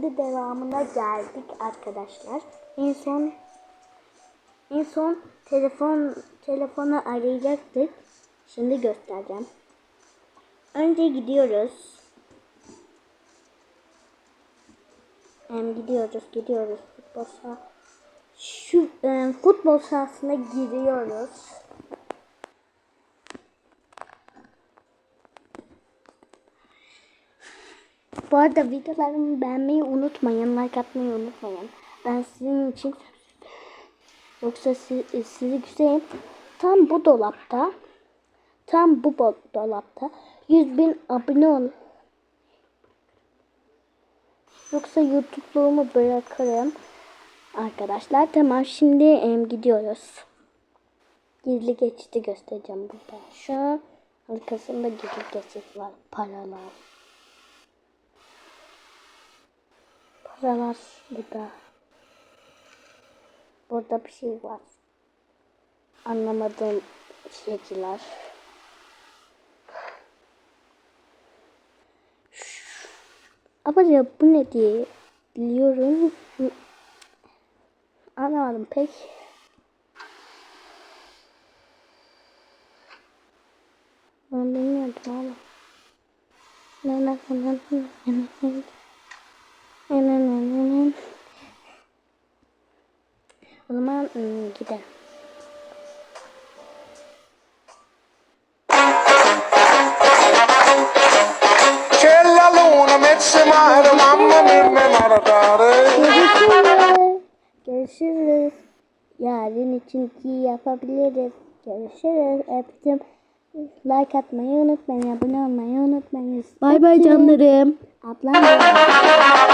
Şimdi devamına geldik arkadaşlar. En son en son telefon telefonu arayacaktık. Şimdi göstereceğim. Önce gidiyoruz. Em, gidiyoruz, gidiyoruz futbol saha. Şu em, futbol sahasına giriyoruz. Bu arada videolarımı beğenmeyi unutmayın, like atmayı unutmayın. Ben sizin için yoksa siz, sizi güzelim. Tam bu dolapta, tam bu dolapta 100 bin abone ol. Yoksa YouTube'luğumu bırakırım. Arkadaşlar tamam şimdi em, gidiyoruz. Gizli geçidi göstereceğim burada. Şu an arkasında gizli geçit var. Paralar. Paralar burada. Burada bir şey var. Anlamadığım şekiller. Ama ya bu ne diye biliyorum. Anlamadım pek. Ben bilmiyordum ne ne ne ne ne ne ne O zaman hmm, gidelim. Görüşürüz. Yarın ikinci yapabiliriz. Görüşürüz. Öptüm. Like atmayı unutmayın. Abone olmayı unutmayın. Bay bay canlarım. Ablam.